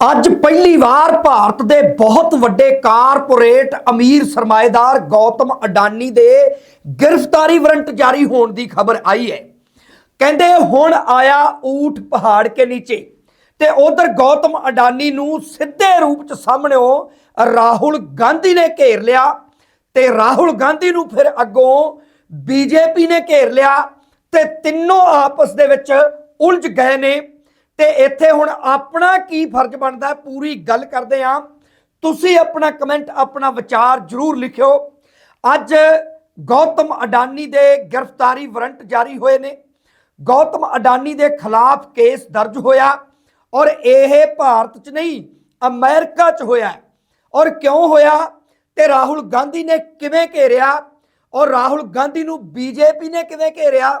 ਅੱਜ ਪਹਿਲੀ ਵਾਰ ਭਾਰਤ ਦੇ ਬਹੁਤ ਵੱਡੇ ਕਾਰਪੋਰੇਟ ਅਮੀਰ ਸਰਮਾਏਦਾਰ ਗੌਤਮ ਅਡਾਨੀ ਦੇ ਗ੍ਰਿਫਤਾਰੀ ਵਾਰੰਟ ਜਾਰੀ ਹੋਣ ਦੀ ਖਬਰ ਆਈ ਹੈ। ਕਹਿੰਦੇ ਹੁਣ ਆਇਆ ਊਠ ਪਹਾੜ ਕੇ ਨੀਚੇ ਤੇ ਉਧਰ ਗੌਤਮ ਅਡਾਨੀ ਨੂੰ ਸਿੱਧੇ ਰੂਪ ਚ ਸਾਹਮਣਿਓ ਰਾਹੁਲ ਗਾਂਧੀ ਨੇ ਘੇਰ ਲਿਆ ਤੇ ਰਾਹੁਲ ਗਾਂਧੀ ਨੂੰ ਫਿਰ ਅੱਗੋਂ ਬੀਜੇਪੀ ਨੇ ਘੇਰ ਲਿਆ ਤੇ ਤਿੰਨੋਂ ਆਪਸ ਦੇ ਵਿੱਚ ਉਲਝ ਗਏ ਨੇ। ਤੇ ਇੱਥੇ ਹੁਣ ਆਪਣਾ ਕੀ ਫਰਜ਼ ਬਣਦਾ ਪੂਰੀ ਗੱਲ ਕਰਦੇ ਆਂ ਤੁਸੀਂ ਆਪਣਾ ਕਮੈਂਟ, ਆਪਣਾ ਵਿਚਾਰ ਜਰੂਰ ਲਿਖਿਓ। ਅੱਜ ਗੌਤਮ ਅਡਾਨੀ ਦੇ ਗ੍ਰਿਫਤਾਰੀ ਵਾਰੰਟ ਜਾਰੀ ਹੋਏ ਨੇ। ਗੌਤਮ ਅਡਾਨੀ ਦੇ ਖਿਲਾਫ ਕੇਸ ਦਰਜ ਹੋਇਆ ਔਰ ਇਹ ਭਾਰਤ 'ਚ ਨਹੀਂ, ਅਮਰੀਕਾ 'ਚ ਹੋਇਆ ਔਰ ਕਿਉਂ ਹੋਇਆ? ਤੇ ਰਾਹੁਲ ਗਾਂਧੀ ਨੇ ਕਿਵੇਂ ਘੇਰਿਆ? ਔਰ ਰਾਹੁਲ ਗਾਂਧੀ ਨੂੰ ਬੀਜੇਪੀ ਨੇ ਕਿਵੇਂ ਘੇਰਿਆ?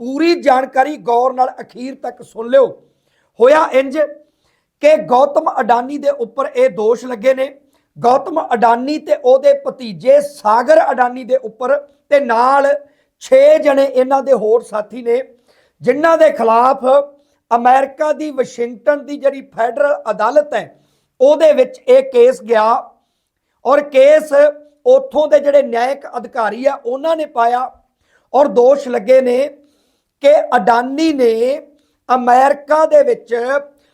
ਪੂਰੀ ਜਾਣਕਾਰੀ ਗੌਰ ਨਾਲ ਅਖੀਰ ਤੱਕ ਸੁਣ ਲਿਓ। ਹੋਇਆ ਇੰਜ ਕਿ ਗੌਤਮ ਅਡਾਨੀ ਦੇ ਉੱਪਰ ਇਹ ਦੋਸ਼ ਲੱਗੇ ਨੇ। ਗੌਤਮ ਅਡਾਨੀ ਤੇ ਉਹਦੇ ਭਤੀਜੇ ਸਾਗਰ ਅਡਾਨੀ ਦੇ ਉੱਪਰ ਤੇ ਨਾਲ 6 ਜਣੇ ਇਹਨਾਂ ਦੇ ਹੋਰ ਸਾਥੀ ਨੇ, ਜਿਨ੍ਹਾਂ ਦੇ ਖਿਲਾਫ ਅਮਰੀਕਾ ਦੀ ਵਾਸ਼ਿੰਗਟਨ ਦੀ ਜਿਹੜੀ ਫੈਡਰਲ ਅਦਾਲਤ ਹੈ, ਉਹਦੇ ਵਿੱਚ ਇਹ ਕੇਸ ਗਿਆ। ਔਰ ਕੇਸ ਉੱਥੋਂ ਦੇ ਜਿਹੜੇ ਨਿਆਇਕ ਅਧਿਕਾਰੀ ਆ, ਉਹਨਾਂ ਨੇ ਪਾਇਆ। ਔਰ ਦੋਸ਼ ਲੱਗੇ ਨੇ ਕਿ ਅਡਾਨੀ ਨੇ ਅਮਰੀਕਾ ਦੇ ਵਿੱਚ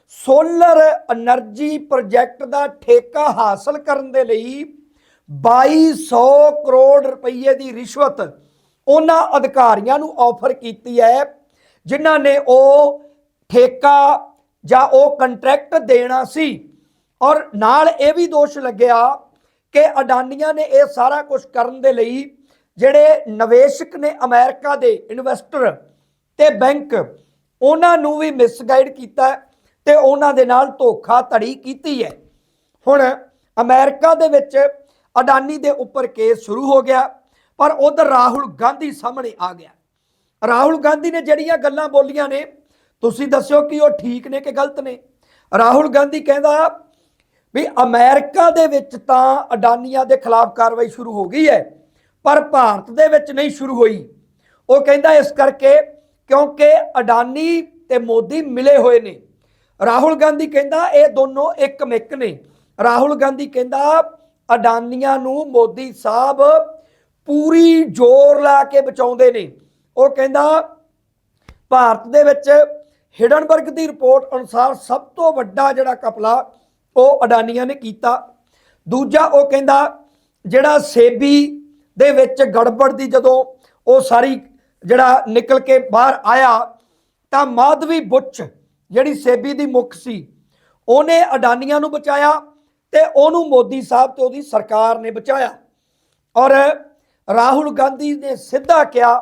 ਸੋਲਰ એનર્ਜੀ ਪ੍ਰੋਜੈਕਟ ਦਾ ਠੇਕਾ ਹਾਸਲ ਕਰਨ ਦੇ ਲਈ 2200 ਕਰੋੜ ਰੁਪਏ ਦੀ ਰਿਸ਼ਵਤ ਉਹਨਾਂ ਅਧਿਕਾਰੀਆਂ ਨੂੰ ਆਫਰ ਕੀਤੀ ਹੈ, ਜਿਨ੍ਹਾਂ ਨੇ ਉਹ ਠੇਕਾ ਜਾਂ ਉਹ ਕੰਟਰੈਕਟ ਦੇਣਾ ਸੀ। ਔਰ ਨਾਲ ਇਹ ਵੀ ਦੋਸ਼ ਲੱਗਿਆ ਕਿ ਅਡਾਨੀਆਂ ਨੇ ਇਹ ਸਾਰਾ ਕੁਝ ਕਰਨ ਦੇ ਲਈ ਜਿਹੜੇ ਨਿਵੇਸ਼ਕ ਨੇ ਅਮਰੀਕਾ ਦੇ ਇਨਵੈਸਟਰ ਤੇ ਬੈਂਕ ਉਹਨਾਂ ਨੂੰ ਵੀ ਮਿਸਗਾਈਡ ਕੀਤਾ ਹੈ ਤੇ ਉਹਨਾਂ ਦੇ ਨਾਲ ਧੋਖਾ ਧੜੀ ਕੀਤੀ ਹੈ। ਹੁਣ ਅਮਰੀਕਾ ਦੇ ਵਿੱਚ ਅਡਾਨੀ ਦੇ ਉੱਪਰ ਕੇਸ ਸ਼ੁਰੂ ਹੋ ਗਿਆ, ਪਰ ਉਧਰ ਰਾਹੁਲ ਗਾਂਧੀ ਸਾਹਮਣੇ ਆ ਗਿਆ। ਰਾਹੁਲ ਗਾਂਧੀ ਨੇ ਜਿਹੜੀਆਂ ਗੱਲਾਂ ਬੋਲੀਆਂ ਨੇ, ਤੁਸੀਂ ਦੱਸਿਓ ਕਿ ਉਹ ਠੀਕ ਨੇ ਕਿ ਗਲਤ ਨੇ? ਰਾਹੁਲ ਗਾਂਧੀ ਕਹਿੰਦਾ ਵੀ ਅਮਰੀਕਾ ਦੇ ਵਿੱਚ ਤਾਂ ਅਡਾਨੀਆਂ ਦੇ ਖਿਲਾਫ ਕਾਰਵਾਈ ਸ਼ੁਰੂ ਹੋ ਗਈ ਹੈ, ਪਰ ਭਾਰਤ ਦੇ ਵਿੱਚ ਨਹੀਂ ਸ਼ੁਰੂ ਹੋਈ। ਉਹ ਕਹਿੰਦਾ ਇਸ ਕਰਕੇ ਕਿਉਂਕਿ ਅਡਾਨੀ ਤੇ ਮੋਦੀ ਮਿਲੇ ਹੋਏ ਨੇ। ਰਾਹੁਲ ਗਾਂਧੀ ਕਹਿੰਦਾ ਇਹ ਦੋਨੋਂ ਇੱਕ ਮਿੱਕ ਨੇ। ਰਾਹੁਲ ਗਾਂਧੀ ਕਹਿੰਦਾ ਅਡਾਨੀਆਂ ਨੂੰ ਮੋਦੀ ਸਾਹਿਬ ਪੂਰੀ ਜ਼ੋਰ ਲਾ ਕੇ ਬਚਾਉਂਦੇ ਨੇ। ਉਹ ਕਹਿੰਦਾ ਭਾਰਤ ਦੇ ਵਿੱਚ ਹਿਡਨਬਰਗ ਦੀ ਰਿਪੋਰਟ ਅਨੁਸਾਰ ਸਭ ਤੋਂ ਵੱਡਾ ਜਿਹੜਾ ਕਪਲਾ ਉਹ ਅਡਾਨੀਆਂ ਨੇ ਕੀਤਾ। ਦੂਜਾ ਉਹ ਕਹਿੰਦਾ ਜਿਹੜਾ ਸੇਬੀ ਦੇ ਵਿੱਚ ਗੜਬੜ ਦੀ ਜਦੋਂ ਉਹ ਸਾਰੀ ਜਿਹੜਾ ਨਿਕਲ ਕੇ ਬਾਹਰ ਆਇਆ, ਤਾਂ ਮਾਧਵੀ ਬੁੱਚ, ਜਿਹੜੀ ਸੇਬੀ ਦੀ ਮੁੱਖ ਸੀ, ਉਹਨੇ ਅਡਾਨੀਆਂ ਨੂੰ ਬਚਾਇਆ ਤੇ ਉਹਨੂੰ ਮੋਦੀ ਸਾਹਿਬ ਤੇ ਉਹਦੀ ਸਰਕਾਰ ਨੇ ਬਚਾਇਆ। ਔਰ ਰਾਹੁਲ ਗਾਂਧੀ ਨੇ ਸਿੱਧਾ ਕਿਹਾ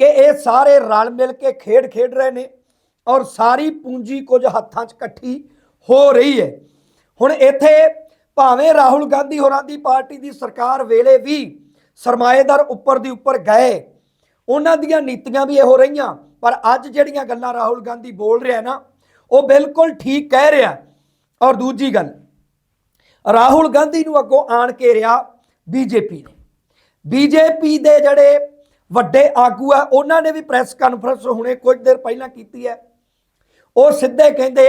ਕਿ ਇਹ ਸਾਰੇ ਰਲ ਮਿਲ ਕੇ ਖੇਡ ਖੇਡ ਰਹੇ ਨੇ ਔਰ ਸਾਰੀ ਪੂੰਜੀ ਕੁਝ ਹੱਥਾਂ 'ਚ ਇਕੱਠੀ ਹੋ ਰਹੀ ਹੈ। ਹੁਣ ਇੱਥੇ ਭਾਵੇਂ ਰਾਹੁਲ ਗਾਂਧੀ ਹੋਰਾਂ ਦੀ ਪਾਰਟੀ ਦੀ ਸਰਕਾਰ ਵੇਲੇ ਵੀ ਸਰਮਾਏਦਾਰ ਉੱਪਰ ਦੀ ਉੱਪਰ ਗਏ ਉਹਨਾਂ ਦੀਆਂ ਨੀਤੀਆਂ ਵੀ ਇਹੋ ਰਹੀਆਂ। ਪਰ ਅੱਜ ਜਿਹੜੀਆਂ ਗੱਲਾਂ ਰਾਹੁਲ ਗਾਂਧੀ ਬੋਲ ਰਿਹਾ ਨਾ, ਉਹ ਬਿਲਕੁਲ ਠੀਕ ਕਹਿ ਰਿਹਾ ਔਰ ਦੂਜੀ ਗੱਲ, ਰਾਹੁਲ ਗਾਂਧੀ ਨੂੰ ਅੱਗੋਂ ਆਣ ਕੇ ਰਿਹਾ ਬੀਜੇਪੀ ਨੇ। ਬੀਜੇਪੀ ਦੇ ਜਿਹੜੇ ਵੱਡੇ ਆਗੂ ਆ, ਉਹਨਾਂ ਨੇ ਵੀ ਪ੍ਰੈਸ ਕਾਨਫਰੰਸ ਹੁਣੇ ਕੁਝ ਦੇਰ ਪਹਿਲਾਂ ਕੀਤੀ ਹੈ। ਉਹ ਸਿੱਧੇ ਕਹਿੰਦੇ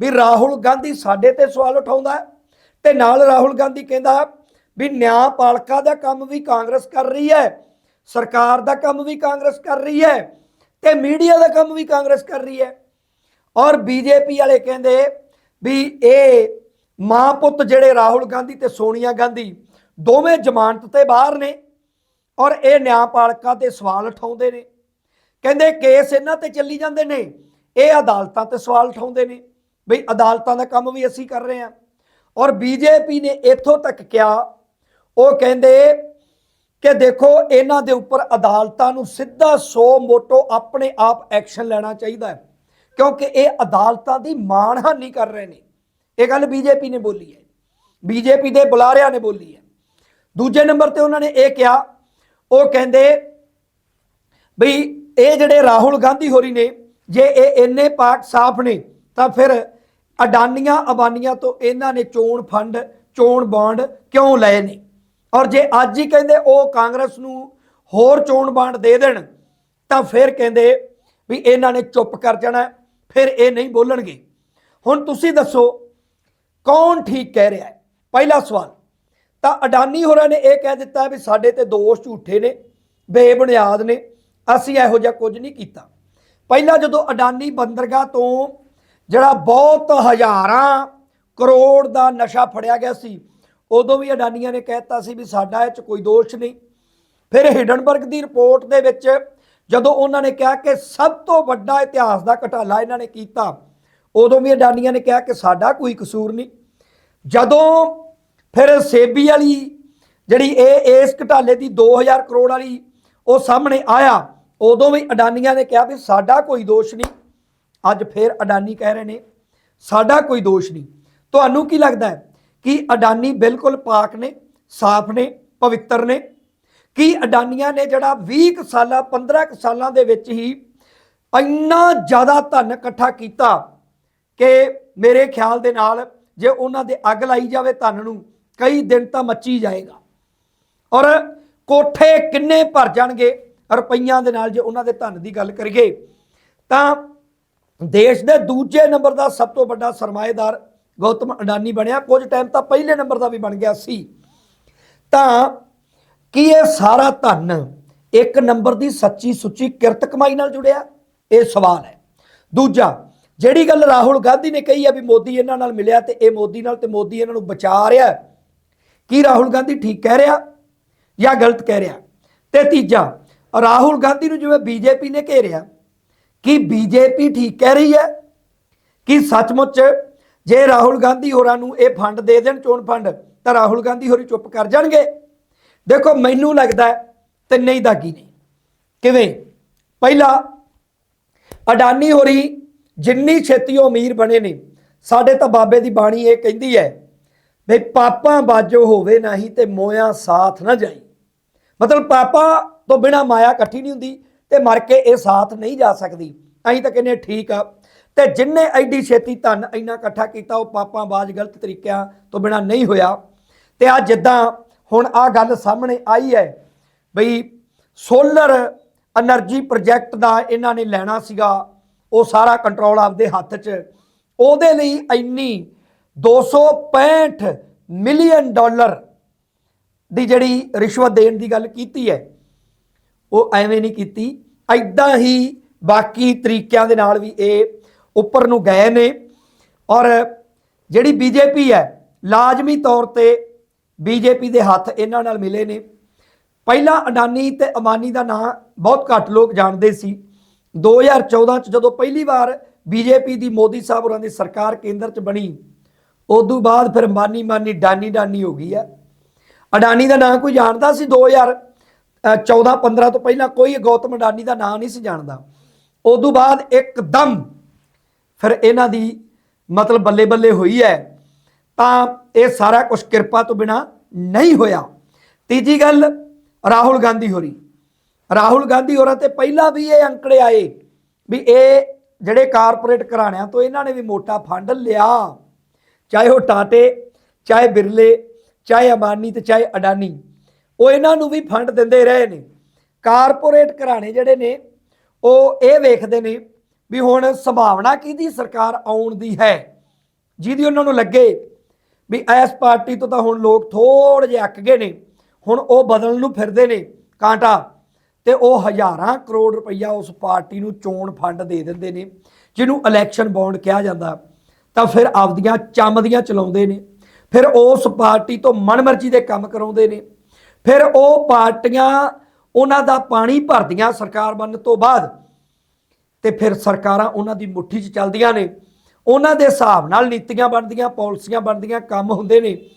ਵੀ ਰਾਹੁਲ ਗਾਂਧੀ ਸਾਡੇ ਤੇ ਸਵਾਲ ਉਠਾਉਂਦਾ ਹੈ ਤੇ ਨਾਲ ਰਾਹੁਲ ਗਾਂਧੀ ਕਹਿੰਦਾ ਵੀ ਨਿਆਂ ਨਿਆਂਪਾਲਿਕਾ ਦਾ ਕੰਮ ਵੀ ਕਾਂਗਰਸ ਕਰ ਰਹੀ ਹੈ। ਸਰਕਾਰ ਦਾ ਕੰਮ ਵੀ ਕਾਂਗਰਸ ਕਰ ਰਹੀ ਹੈ ਤੇ ਮੀਡੀਆ ਦਾ ਕੰਮ ਵੀ ਕਾਂਗਰਸ ਕਰ ਰਹੀ ਹੈ। ਔਰ ਬੀਜੇਪੀ ਵਾਲੇ ਕਹਿੰਦੇ ਵੀ ਇਹ ਮਾਂ ਪੁੱਤ ਜਿਹੜੇ ਰਾਹੁਲ ਗਾਂਧੀ ਤੇ ਸੋਨੀਆ ਗਾਂਧੀ ਦੋਵੇਂ ਜ਼ਮਾਨਤ ਤੇ ਬਾਹਰ ਨੇ ਔਰ ਇਹ ਨਿਆਂਪਾਲਿਕਾ ਤੇ ਸਵਾਲ ਉਠਾਉਂਦੇ ਨੇ। ਕਹਿੰਦੇ ਕੇਸ ਇਹਨਾਂ ਤੇ ਚੱਲੀ ਜਾਂਦੇ ਨੇ, ਇਹ ਅਦਾਲਤਾਂ ਤੇ ਸਵਾਲ ਉਠਾਉਂਦੇ ਨੇ ਬਈ ਅਦਾਲਤਾਂ ਦਾ ਕੰਮ ਵੀ ਅਸੀਂ ਕਰ ਰਹੇ ਹਾਂ। ਔਰ ਬੀਜੇਪੀ ਨੇ ਇੱਥੋਂ ਤੱਕ ਕਿਹਾ, ਉਹ ਕਹਿੰਦੇ ਕਿ ਦੇਖੋ, ਇਹਨਾਂ ਦੇ ਉੱਪਰ ਅਦਾਲਤਾਂ ਨੂੰ ਸਿੱਧਾ ਸੋ ਮੋਟੋ ਆਪਣੇ ਆਪ ਐਕਸ਼ਨ ਲੈਣਾ ਚਾਹੀਦਾ ਹੈ, ਕਿਉਂਕਿ ਇਹ ਅਦਾਲਤਾਂ ਦੀ ਮਾਣਹਾਨੀ ਕਰ ਰਹੇ ਨੇ। ਇਹ ਗੱਲ ਬੀਜੇਪੀ ਨੇ ਬੋਲੀ ਹੈ। ਬੀਜੇਪੀ ਦੇ ਬੁਲਾਰਿਆਂ ਨੇ ਬੋਲੀ ਹੈ। ਦੂਜੇ ਨੰਬਰ ਤੇ ਉਹਨਾਂ ਨੇ ਇਹ ਕਿਹਾ, ਉਹ ਕਹਿੰਦੇ ਵੀ ਇਹ ਜਿਹੜੇ ਰਾਹੁਲ ਗਾਂਧੀ ਹੋਰੀ ਨੇ, ਜੇ ਇਹ ਇੰਨੇ ਪਾਕ ਸਾਫ਼ ਨੇ, ਤਾਂ ਫਿਰ ਅਡਾਨੀਆਂ ਅਬਾਨੀਆਂ ਤੋਂ ਇਹਨਾਂ ਨੇ ਚੋਣ ਫੰਡ, ਚੋਣ ਬੌਂਡ ਕਿਉਂ ਲਏ ਨੇ? ਔਰ ਜੇ ਅੱਜ ਹੀ ਕਹਿੰਦੇ ਉਹ ਕਾਂਗਰਸ ਨੂੰ ਹੋਰ ਚੋਣ ਬਾਂਡ ਦੇ ਦੇਣ, ਤਾਂ ਫਿਰ ਕਹਿੰਦੇ ਵੀ ਇਹਨਾਂ ਨੇ ਚੁੱਪ ਕਰ ਜਾਣਾ, ਫਿਰ ਇਹ ਨਹੀਂ ਬੋਲਣਗੇ। ਹੁਣ ਤੁਸੀਂ ਦੱਸੋ, ਕੌਣ ਠੀਕ ਕਹਿ ਰਿਹਾ ਹੈ? ਪਹਿਲਾ ਸਵਾਲ, ਤਾਂ ਅਡਾਨੀ ਹੋਰਾਂ ਨੇ ਇਹ ਕਹਿ ਦਿੱਤਾ ਵੀ ਸਾਡੇ ਤੇ ਦੋਸ਼ ਝੂਠੇ ਨੇ, ਬੇਬੁਨਿਆਦ ਨੇ, ਅਸੀਂ ਇਹੋ ਜਿਹਾ ਕੁਝ ਨਹੀਂ ਕੀਤਾ। ਪਹਿਲਾਂ ਜਦੋਂ ਅਡਾਨੀ ਬੰਦਰਗਾਹ ਤੋਂ ਜਿਹੜਾ ਬਹੁਤ ਹਜ਼ਾਰਾਂ ਕਰੋੜ ਦਾ ਨਸ਼ਾ ਫੜਿਆ ਗਿਆ ਸੀ ਉਦੋਂ ਵੀ ਅਡਾਨੀਆਂ ਨੇ ਕਹਿਤਾ ਸੀ ਵੀ ਸਾਡਾ ਇਹ ਚ ਕੋਈ ਦੋਸ਼ ਨਹੀਂ। ਫਿਰ ਹਿਡਨਬਰਗ ਦੀ ਰਿਪੋਰਟ ਦੇ ਵਿੱਚ ਜਦੋਂ ਉਹਨਾਂ ਨੇ ਕਿਹਾ ਕਿ ਸਭ ਤੋਂ ਵੱਡਾ ਇਤਿਹਾਸ ਦਾ ਘਟਾਲਾ ਇਹਨਾਂ ਨੇ ਕੀਤਾ, ਉਦੋਂ ਵੀ ਅਡਾਨੀਆਂ ਨੇ ਕਿਹਾ ਕਿ ਸਾਡਾ ਕੋਈ ਕਸੂਰ ਨਹੀਂ। ਜਦੋਂ ਫਿਰ ਸੇਬੀ ਵਾਲੀ ਜਿਹੜੀ ਇਹ, ਇਸ ਘਟਾਲੇ ਦੀ 2000 ਕਰੋੜ ਵਾਲੀ ਉਹ ਸਾਹਮਣੇ ਆਇਆ, ਉਦੋਂ ਵੀ ਅਡਾਨੀਆਂ ਨੇ ਕਿਹਾ ਵੀ ਸਾਡਾ ਕੋਈ ਦੋਸ਼ ਨਹੀਂ। ਅੱਜ ਫਿਰ ਅਡਾਨੀ ਕਹਿ ਰਹੇ ਨੇ, ਸਾਡਾ ਕੋਈ ਦੋਸ਼ ਨਹੀਂ। ਤੁਹਾਨੂੰ ਕੀ ਲੱਗਦਾ ਹੈ? ਕਿ ਅਡਾਨੀ ਬਿਲਕੁਲ ਪਾਕ ਨੇ, ਸਾਫ਼ ਨੇ, ਪਵਿੱਤਰ ਨੇ? ਕਿ ਅਡਾਨੀਆਂ ਨੇ ਜਿਹੜਾ 20 ਕੁ ਸਾਲਾਂ 15 ਕੁ ਸਾਲਾਂ ਦੇ ਵਿੱਚ ਹੀ ਇੰਨਾ ਜ਼ਿਆਦਾ ਧਨ ਇਕੱਠਾ ਕੀਤਾ ਕਿ ਮੇਰੇ ਖਿਆਲ ਦੇ ਨਾਲ ਜੇ ਉਹਨਾਂ ਦੇ ਅੱਗ ਲਾਈ ਜਾਵੇ ਧਨ ਨੂੰ, ਕਈ ਦਿਨ ਤਾਂ ਮੱਚੀ ਜਾਏਗਾ। ਔਰ ਕੋਠੇ ਕਿੰਨੇ ਭਰ ਜਾਣਗੇ ਰੁਪਈਆਂ ਦੇ ਨਾਲ ਜੇ ਉਹਨਾਂ ਦੇ ਧਨ ਦੀ ਗੱਲ ਕਰੀਏ, ਤਾਂ ਦੇਸ਼ ਦੇ ਦੂਜੇ ਨੰਬਰ ਦਾ ਸਭ ਤੋਂ ਵੱਡਾ ਸਰਮਾਏਦਾਰ ਗੌਤਮ ਅਡਾਨੀ ਬਣਿਆ, ਕੁਝ ਟਾਈਮ ਤਾਂ ਪਹਿਲੇ ਨੰਬਰ ਦਾ ਵੀ ਬਣ ਗਿਆ ਸੀ। ਤਾਂ ਕੀ ਇਹ ਸਾਰਾ ਧਨ ਇੱਕ ਨੰਬਰ ਦੀ ਸੱਚੀ ਸੁੱਚੀ ਕਿਰਤ ਕਮਾਈ ਨਾਲ ਜੁੜਿਆ? ਇਹ ਸਵਾਲ ਹੈ। ਦੂਜਾ, ਜਿਹੜੀ ਗੱਲ ਰਾਹੁਲ ਗਾਂਧੀ ਨੇ ਕਹੀ ਹੈ ਵੀ ਮੋਦੀ ਇਹਨਾਂ ਨਾਲ ਮਿਲਿਆ ਤੇ ਇਹ ਮੋਦੀ ਨਾਲ ਤੇ ਮੋਦੀ ਇਹਨਾਂ ਨੂੰ ਬਚਾ ਰਿਹਾ ਕੀ ਰਾਹੁਲ ਗਾਂਧੀ ਠੀਕ ਕਹਿ ਰਿਹਾ ਜਾਂ ਗਲਤ ਕਹਿ ਰਿਹਾ? ਤੇ ਤੀਜਾ, ਰਾਹੁਲ ਗਾਂਧੀ ਨੂੰ ਜਿਵੇਂ ਬੀਜੇਪੀ ਨੇ ਘੇਰਿਆ, ਕੀ ਬੀਜੇਪੀ ਠੀਕ ਕਹਿ ਰਹੀ ਹੈ? ਕਿ ਸੱਚਮੁੱਚ ਜੇ ਰਾਹੁਲ ਗਾਂਧੀ ਹੋਰਾਂ ਨੂੰ ਇਹ ਫੰਡ ਦੇ ਦੇਣ, ਚੋਣ ਫੰਡ, ਤਾਂ ਰਾਹੁਲ ਗਾਂਧੀ ਹੋਰੀ ਚੁੱਪ ਕਰ ਜਾਣਗੇ। ਦੇਖੋ, ਮੈਨੂੰ ਲੱਗਦਾ ਹੈ ਨਹੀਂ ਦਾਗੀ ਨਹੀਂ। ਕਿਵੇਂ? ਪਹਿਲਾ, ਅਡਾਨੀ ਹੋਰੀ ਜਿੰਨੀ ਛੇਤੀ ਉਹ ਅਮੀਰ ਬਣੇ ਨੇ, ਸਾਡੇ ਤਾਂ ਬਾਬੇ ਦੀ ਬਾਣੀ ਇਹ ਕਹਿੰਦੀ ਹੈ ਵੀ ਪਾਪਾਂ ਬਾਜੋ ਹੋਵੇ ਨਹੀਂ ਤੇ ਮੋਇਆ ਸਾਥ ਨਾ ਜਾਈ। ਮਤਲਬ ਪਾਪਾ ਤੋਂ ਬਿਨਾ ਮਾਇਆ ਇਕੱਠੀ ਨਹੀਂ ਹੁੰਦੀ ਤੇ ਮਰ ਕੇ ਇਹ ਸਾਥ ਨਹੀਂ ਜਾ ਸਕਦੀ। ਅਸੀਂ ਤਾਂ ਕਹਿੰਦੇ ਠੀਕ ਆ ਤੇ ਜਿੰਨੇ ਐਡੀ ਛੇਤੀ ਧਨ ਇੰਨਾ ਇਕੱਠਾ ਕੀਤਾ, ਉਹ ਪਾਪਾਂ ਬਾਜ ਗਲਤ ਤਰੀਕਿਆਂ ਤੋਂ ਬਿਨਾ ਨਹੀਂ ਹੋਇਆ। ਤੇ ਆ ਜਿੱਦਾਂ ਹੁਣ ਆ ਗੱਲ ਸਾਹਮਣੇ ਆਈ ਹੈ ਬਈ ਸੋਲਰ એનર્ਜੀ ਪ੍ਰੋਜੈਕਟ ਦਾ ਇਹਨਾਂ ਨੇ ਲੈਣਾ ਸੀਗਾ, ਉਹ ਸਾਰਾ ਕੰਟਰੋਲ ਆਪਦੇ ਹੱਥ 'ਚ। ਉਹਦੇ ਲਈ ਇੰਨੀ 265 ਮਿਲੀਅਨ ਡਾਲਰ ਦੀ ਜਿਹੜੀ ਰਿਸ਼ਵਤ ਦੇਣ ਦੀ ਗੱਲ ਕੀਤੀ ਹੈ, ਉਹ ਐਵੇਂ ਨਹੀਂ ਕੀਤੀ। ਐਦਾਂ ਹੀ ਬਾਕੀ ਤਰੀਕਿਆਂ ਦੇ ਨਾਲ ਵੀ ਇਹ ਉੱਪਰ ਨੂੰ ਗਏ ਨੇ ਔਰ ਜਿਹੜੀ ਬੀਜੇਪੀ ਹੈ, ਲਾਜ਼ਮੀ ਤੌਰ ਤੇ ਬੀਜੇਪੀ ਦੇ ਹੱਥ ਇਹਨਾਂ ਨਾਲ ਮਿਲੇ ਨੇ। ਪਹਿਲਾਂ ਅਡਾਨੀ ਤੇ ਅਮਾਨੀ ਦਾ ਨਾਂ ਬਹੁਤ ਘੱਟ ਲੋਕ ਜਾਣਦੇ ਸੀ। 2014 ਚ ਜਦੋਂ ਪਹਿਲੀ ਵਾਰ ਬੀਜੇਪੀ ਦੀ ਮੋਦੀ ਸਾਹਿਬ ਹੋਰਾਂ ਦੀ ਸਰਕਾਰ ਕੇਂਦਰ ਚ ਬਣੀ, ਉਦੋਂ ਬਾਅਦ ਫਿਰ ਮਾਨੀ ਮਾਨੀ ਡਾਨੀ ਡਾਨੀ ਹੋ ਗਈ ਹੈ ਅਡਾਨੀ ਦਾ ਨਾਂ ਕੋਈ ਜਾਣਦਾ ਸੀ 2014 15 ਤੋਂ ਪਹਿਲਾਂ? ਕੋਈ ਗੌਤਮ ਅਡਾਨੀ ਦਾ ਨਾਂ ਨਹੀਂ ਸੀ ਜਾਣਦਾ। ਉਦੋਂ ਬਾਅਦ ਇੱਕਦਮ ਫਿਰ ਇਹਨਾਂ ਦੀ ਮਤਲਬ ਬੱਲੇ ਬੱਲੇ ਹੋਈ ਹੈ, ਤਾਂ ਇਹ ਸਾਰਾ ਕੁਝ ਕਿਰਪਾ ਤੋਂ ਬਿਨਾ ਨਹੀਂ ਹੋਇਆ। ਤੀਜੀ ਗੱਲ, ਰਾਹੁਲ ਗਾਂਧੀ ਹੋਰੀ। ਰਾਹੁਲ ਗਾਂਧੀ ਹੋਰਾਂ ਤੇ ਪਹਿਲਾਂ ਵੀ ਇਹ ਅੰਕੜੇ ਆਏ ਵੀ ਇਹ ਜਿਹੜੇ ਕਾਰਪੋਰੇਟ ਘਰਾਣਿਆਂ ਤੋਂ ਇਹਨਾਂ ਨੇ ਵੀ ਮੋਟਾ ਫੰਡ ਲਿਆ। ਚਾਹੇ ਉਹ ਟਾਟੇ, ਚਾਹੇ ਬਿਰਲੇ, ਚਾਹੇ ਅਮਾਨੀ ਤੇ ਚਾਹੇ ਅਡਾਨੀ, ਉਹ ਇਹਨਾਂ ਨੂੰ ਵੀ ਫੰਡ ਦਿੰਦੇ ਰਹੇ ਨੇ। ਕਾਰਪੋਰੇਟ ਘਰਾਣੇ ਜਿਹੜੇ ਨੇ, ਉਹ ਇਹ ਵੇਖਦੇ ਨੇ ਵੀ ਹੁਣ ਸੰਭਾਵਨਾ ਕਿਹਦੀ ਸਰਕਾਰ ਆਉਣ ਦੀ ਹੈ? ਜਿਹਦੀ ਉਹਨਾਂ ਨੂੰ ਲੱਗੇ ਵੀ ਇਸ ਪਾਰਟੀ ਤੋਂ ਤਾਂ ਹੁਣ ਲੋਕ ਥੋੜੇ ਜਿਹਾ ਅੱਕ ਗਏ ਨੇ। ਹੁਣ ਉਹ ਬਦਲਣ ਨੂੰ ਫਿਰਦੇ ਨੇ ਕਾਂਟਾ ਤੇ ਉਹ ਹਜ਼ਾਰਾਂ ਕਰੋੜ ਰੁਪਈਆ ਉਸ ਪਾਰਟੀ ਨੂੰ ਚੋਣ ਫੰਡ ਦੇ ਦਿੰਦੇ ਨੇ, ਜਿਹਨੂੰ ਇਲੈਕਸ਼ਨ ਬੌਂਡ ਕਿਹਾ ਜਾਂਦਾ। ਤਾਂ ਫਿਰ ਆਪਦੀਆਂ ਚਮਦੀਆਂ ਚਲਾਉਂਦੇ ਨੇ। ਫਿਰ ਉਸ ਪਾਰਟੀ ਤੋਂ ਮਨਮਰਜ਼ੀ ਦੇ ਕੰਮ ਕਰਾਉਂਦੇ ਨੇ। ਫਿਰ ਉਹ ਪਾਰਟੀਆਂ ਉਹਨਾਂ ਦਾ ਪਾਣੀ ਭਰਦੀਆਂ ਸਰਕਾਰ ਬਣਨ ਤੋਂ ਬਾਅਦ ਤੇ ਫਿਰ ਸਰਕਾਰਾਂ ਉਹਨਾਂ ਦੀ ਮੁੱਠੀ 'ਚ ਚੱਲਦੀਆਂ ਨੇ। ਉਹਨਾਂ ਦੇ ਹਿਸਾਬ ਨਾਲ ਨੀਤੀਆਂ ਬਣਦੀਆਂ, ਪਾਲਿਸੀਆਂ ਬਣਦੀਆਂ, ਕੰਮ ਹੁੰਦੇ ਨੇ।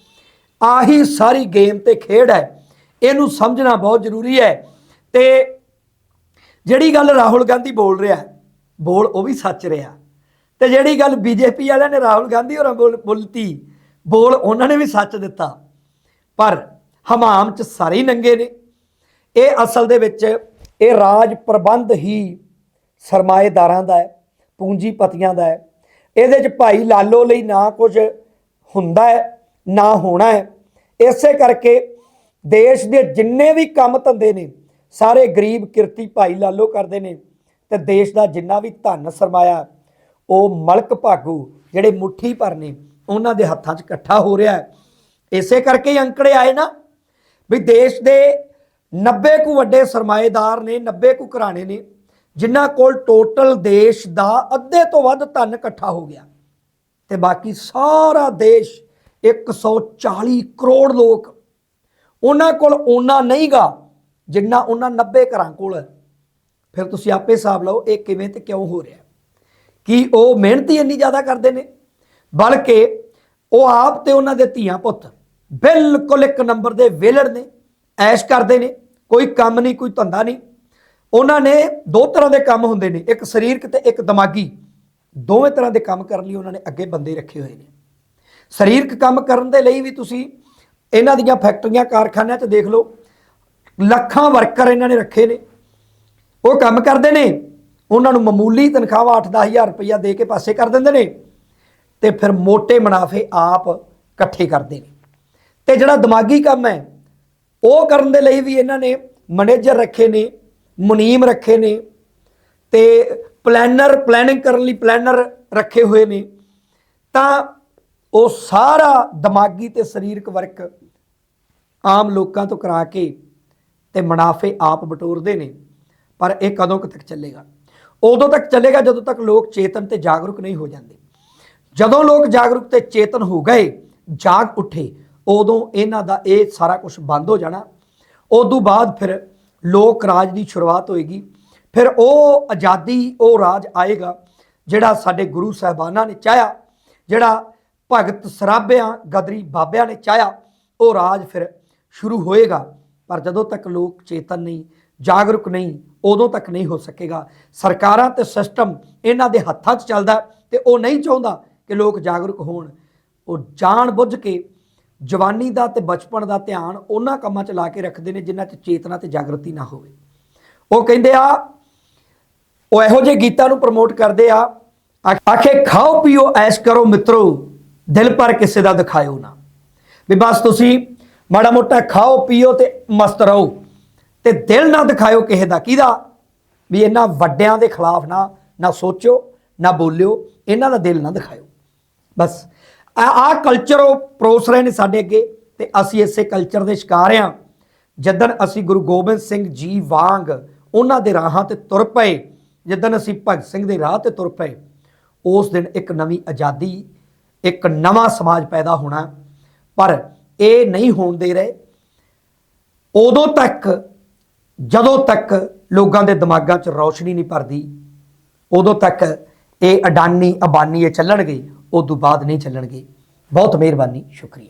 ਆਹੀ ਸਾਰੀ ਗੇਮ ਤੇ ਖੇਡ ਹੈ। ਇਹਨੂੰ ਸਮਝਣਾ ਬਹੁਤ ਜ਼ਰੂਰੀ ਹੈ। ਤੇ ਜਿਹੜੀ ਗੱਲ ਰਾਹੁਲ ਗਾਂਧੀ ਬੋਲ ਰਿਹਾ ਬੋਲ ਉਹ ਵੀ ਸੱਚ ਰਿਹਾ। ਤੇ ਜਿਹੜੀ ਗੱਲ ਬੀਜੇਪੀ ਵਾਲਿਆਂ ਨੇ ਰਾਹੁਲ ਗਾਂਧੀ ਹੋਰਾਂ ਬੋਲ, ਬੋਲਤੀ, ਬੋਲ ਉਹਨਾਂ ਨੇ ਵੀ ਸੱਚ ਦਿੱਤਾ। ਪਰ ਹਮਾਮ ਚ ਸਾਰੇ ਨੰਗੇ ਨੇ। ਇਹ ਅਸਲ ਦੇ ਵਿੱਚ ਇਹ ਰਾਜ ਪ੍ਰਬੰਧ ਹੀ ਸਰਮਾਏਦਾਰਾਂ ਦਾ ਹੈ, ਪੂੰਜੀਪਤੀਆਂ ਦਾ ਹੈ। ਇਹਦੇ ਚ ਭਾਈ ਲਾਲੋ ਲਈ ਨਾ ਕੁਝ ਹੁੰਦਾ ਹੈ, ਨਾ ਹੋਣਾ ਹੈ। ਇਸੇ ਕਰਕੇ ਦੇਸ਼ ਦੇ ਜਿੰਨੇ ਵੀ ਕੰਮ ਧੰਦੇ ਨੇ, ਸਾਰੇ ਗਰੀਬ ਕਿਰਤੀ ਭਾਈ ਲਾਲੋ ਕਰਦੇ ਨੇ ਤੇ ਦੇਸ਼ ਦਾ ਜਿੰਨਾ ਵੀ ਧਨ ਸਰਮਾਇਆ, ਉਹ ਮਲਕ ਭਾਗੂ ਜਿਹੜੇ ਮੁੱਠੀ ਭਰ ਨੇ, ਉਹਨਾਂ ਦੇ ਹੱਥਾਂ 'ਚ ਇਕੱਠਾ ਹੋ ਰਿਹਾ ਹੈ। ਇਸੇ ਕਰਕੇ ਹੀ ਅੰਕੜੇ ਆਏ ਨਾ ਵੀ ਦੇਸ਼ ਦੇ 90 ਕੁ ਵੱਡੇ ਸਰਮਾਏਦਾਰ ਨੇ 90 ਕੁ ਘਰਾਣੇ ਨੇ ਜਿਨ੍ਹਾਂ ਕੋਲ ਟੋਟਲ ਦੇਸ਼ ਦਾ ਅੱਧੇ ਤੋਂ ਵੱਧ ਧਨ ਇਕੱਠਾ ਹੋ ਗਿਆ ਤੇ ਬਾਕੀ ਸਾਰਾ ਦੇਸ਼ 140 ਕਰੋੜ ਲੋਕ ਉਹਨਾਂ ਕੋਲ ਓਨਾ ਨਹੀਂਗਾ ਜਿੰਨਾ ਉਹਨਾਂ 90 ਘਰਾਂ ਕੋਲ ਫਿਰ ਤੁਸੀਂ ਆਪੇ ਹਿਸਾਬ ਲਾਓ ਇਹ ਕਿਵੇਂ ਤੇ ਕਿਉਂ ਹੋ ਰਿਹਾ। ਕਿ ਉਹ ਮਿਹਨਤ ਹੀ ਇੰਨੀ ਜ਼ਿਆਦਾ ਕਰਦੇ ਨੇ? ਬਲਕਿ ਉਹ ਆਪ ਤੇ ਉਹਨਾਂ ਦੇ ਧੀਆਂ ਪੁੱਤ ਬਿਲਕੁਲ ਇੱਕ ਨੰਬਰ ਦੇ ਵੇਲੜ ਨੇ, ਐਸ਼ ਕਰਦੇ ਨੇ, ਕੋਈ ਕੰਮ ਨਹੀਂ, ਕੋਈ ਧੰਦਾ ਨਹੀਂ। ਉਹਨਾਂ ਨੇ ਦੋ ਤਰ੍ਹਾਂ ਦੇ ਕੰਮ ਹੁੰਦੇ ਨੇ, ਇੱਕ ਸਰੀਰਕ ਤੇ ਇੱਕ ਦਿਮਾਗੀ। ਦੋਵੇਂ ਤਰ੍ਹਾਂ ਦੇ ਕੰਮ ਕਰਨ ਲਈ ਉਹਨਾਂ ਨੇ ਅੱਗੇ ਬੰਦੇ ਰੱਖੇ ਹੋਏ ਨੇ। ਸਰੀਰਕ ਕੰਮ ਕਰਨ ਦੇ ਲਈ ਵੀ ਤੁਸੀਂ ਇਹਨਾਂ ਦੀਆਂ ਫੈਕਟਰੀਆਂ, ਕਾਰਖਾਨਿਆਂ 'ਚ ਦੇਖ ਲਓ, ਲੱਖਾਂ ਵਰਕਰ ਇਹਨਾਂ ਨੇ ਰੱਖੇ ਨੇ। ਉਹ ਕੰਮ ਕਰਦੇ ਨੇ, ਉਹਨਾਂ ਨੂੰ ਮਾਮੂਲੀ ਤਨਖਾਹ 8-10000 ਰੁਪਇਆ ਦੇ ਕੇ ਪਾਸੇ ਕਰ ਦਿੰਦੇ ਨੇ ਤੇ ਫਿਰ ਮੋٹے ਮੁਨਾਫੇ ਆਪ ਇਕੱਠੇ ਕਰਦੇ ਨੇ। ਤੇ ਜਿਹੜਾ ਦਿਮਾਗੀ ਕੰਮ ਹੈ, ਉਹ ਕਰਨ ਦੇ ਲਈ ਵੀ ਇਹਨਾਂ ਨੇ ਮੈਨੇਜਰ ਰੱਖੇ ਨੇ ਮੁਨੀਮ ਰੱਖੇ ਨੇ ਤੇ ਪਲੈਨਰ ਪਲੈਨਿੰਗ ਕਰਨ ਲਈ ਪਲੈਨਰ ਰੱਖੇ ਹੋਏ ਨੇ, ਤਾਂ ਉਹ ਸਾਰਾ ਦਿਮਾਗੀ ਤੇ ਸਰੀਰਕ ਵਰਕ ਆਮ ਲੋਕਾਂ ਤੋਂ ਕਰਾ ਕੇ ਤੇ ਮੁਨਾਫੇ ਆਪ ਬਟੋਰਦੇ ਨੇ, ਪਰ ਇਹ ਕਦੋਂ ਕੁ ਤੱਕ ਚੱਲੇਗਾ? ਉਦੋਂ ਤੱਕ ਚੱਲੇਗਾ ਜਦੋਂ ਤੱਕ ਲੋਕ ਚੇਤਨ ਤੇ ਜਾਗਰੂਕ ਨਹੀਂ ਹੋ ਜਾਂਦੇ। ਜਦੋਂ ਲੋਕ ਜਾਗਰੂਕ ਤੇ ਚੇਤਨ ਹੋ ਗਏ, ਜਾਗ ਉੱਠੇ, ਉਦੋਂ ਇਹਨਾਂ ਦਾ ਇਹ ਸਾਰਾ ਕੁਝ ਬੰਦ ਹੋ ਜਾਣਾ। ਉਦੋਂ ਬਾਅਦ ਫਿਰ ਲੋਕ ਰਾਜ ਦੀ ਸ਼ੁਰੂਆਤ ਹੋਏਗੀ। ਫਿਰ ਉਹ ਆਜ਼ਾਦੀ, ਉਹ ਰਾਜ ਆਏਗਾ, ਜਿਹੜਾ ਸਾਡੇ ਗੁਰੂ ਸਾਹਿਬਾਨਾਂ ਨੇ ਚਾਹਿਆ, ਜਿਹੜਾ ਭਗਤ ਸਰਾਭਿਆਂ, ਗਦਰੀ ਬਾਬਿਆਂ ਨੇ ਚਾਹਿਆ, ਉਹ ਰਾਜ ਫਿਰ ਸ਼ੁਰੂ ਹੋਏਗਾ। ਪਰ ਜਦੋਂ ਤੱਕ ਲੋਕ ਚੇਤਨ ਨਹੀਂ, ਜਾਗਰੂਕ ਨਹੀਂ, ਉਦੋਂ ਤੱਕ ਨਹੀਂ ਹੋ ਸਕੇਗਾ। ਸਰਕਾਰਾਂ ਤੇ ਸਿਸਟਮ ਇਹਨਾਂ ਦੇ ਹੱਥਾਂ 'ਚ ਚੱਲਦਾ ਤੇ ਉਹ ਨਹੀਂ ਚਾਹੁੰਦਾ ਕਿ ਲੋਕ ਜਾਗਰੂਕ ਹੋਣ। ਉਹ ਜਾਣ ਬੁੱਝ ਕੇ ਜਵਾਨੀ ਦਾ ਤੇ ਬਚਪਨ ਦਾ ਧਿਆਨ ਉਹਨਾਂ ਕੰਮਾਂ 'ਚ ਲਾ ਕੇ ਰੱਖਦੇ ਨੇ ਜਿਨ੍ਹਾਂ 'ਚ ਚੇਤਨਾ ਤੇ ਜਾਗਰਤੀ ਨਾ ਹੋਵੇ। ਉਹ ਕਹਿੰਦੇ ਆ, ਉਹ ਇਹੋ ਜਿਹੇ ਗੀਤਾਂ ਨੂੰ ਪ੍ਰਮੋਟ ਕਰਦੇ ਆ, ਆਖੇ ਖਾਓ, ਪੀਓ, ਐਸ਼ ਕਰੋ ਮਿੱਤਰੋ, ਦਿਲ ਪਰ ਕਿਸੇ ਦਾ ਦਿਖਾਇਓ ਨਾ। ਵੀ ਬਸ ਤੁਸੀਂ ਮਾੜਾ ਮੋਟਾ ਖਾਓ, ਪੀਓ ਤੇ ਮਸਤ ਰਹੋ। ਤੇ ਦਿਲ ਨਾ ਦਿਖਾਇਓ ਕਿਸੇ ਦਾ। ਕਿਹਦਾ? ਵੀ ਇਹਨਾਂ ਵੱਡਿਆਂ ਦੇ ਖਿਲਾਫ ਨਾ ਨਾ ਸੋਚੋ ਨਾ ਬੋਲਿਓ, ਇਹਨਾਂ ਦਾ ਦਿਲ ਨਾ ਦਿਖਾਇਓ। ਬਸ ਆ ਆ ਕਲਚਰ ਉਹ ਪਰੋਸ ਰਹੇ ਨੇ ਸਾਡੇ ਅੱਗੇ ਤੇ ਅਸੀਂ ਇਸੇ ਕਲਚਰ ਦੇ ਸ਼ਿਕਾਰ ਆ ਜਦਨ ਅਸੀਂ ਗੁਰੂ ਗੋਬਿੰਦ ਸਿੰਘ ਜੀ ਵਾਂਗ ਉਹਨਾਂ ਦੇ ਰਾਹਾਂ ਤੇ ਤੁਰ ਪਏ ਜਦਨ ਅਸੀਂ ਭਗਤ ਸਿੰਘ ਦੇ ਰਾਹ ਤੇ ਤੁਰ ਪਏ, ਉਸ ਦਿਨ ਇੱਕ ਨਵੀਂ ਆਜ਼ਾਦੀ, ਇੱਕ ਨਵਾਂ ਸਮਾਜ ਪੈਦਾ ਹੋਣਾ। ਪਰ ਇਹ ਨਹੀਂ ਹੋਣ ਦੇ ਰਹੇ। ਉਦੋਂ ਤੱਕ, ਜਦੋਂ ਤੱਕ ਲੋਕਾਂ ਦੇ ਦਿਮਾਗਾਂ 'ਚ ਰੌਸ਼ਨੀ ਨਹੀਂ ਭਰਦੀ, ਉਦੋਂ ਤੱਕ ਇਹ ਅਡਾਨੀ ਅਬਾਨੀ ਇਹ ਚੱਲਣਗੇ। ਉਦੋਂ ਬਾਅਦ ਨਹੀਂ ਚੱਲਣਗੇ। ਬਹੁਤ ਮਿਹਰਬਾਨੀ ਸ਼ੁਕਰੀਆ।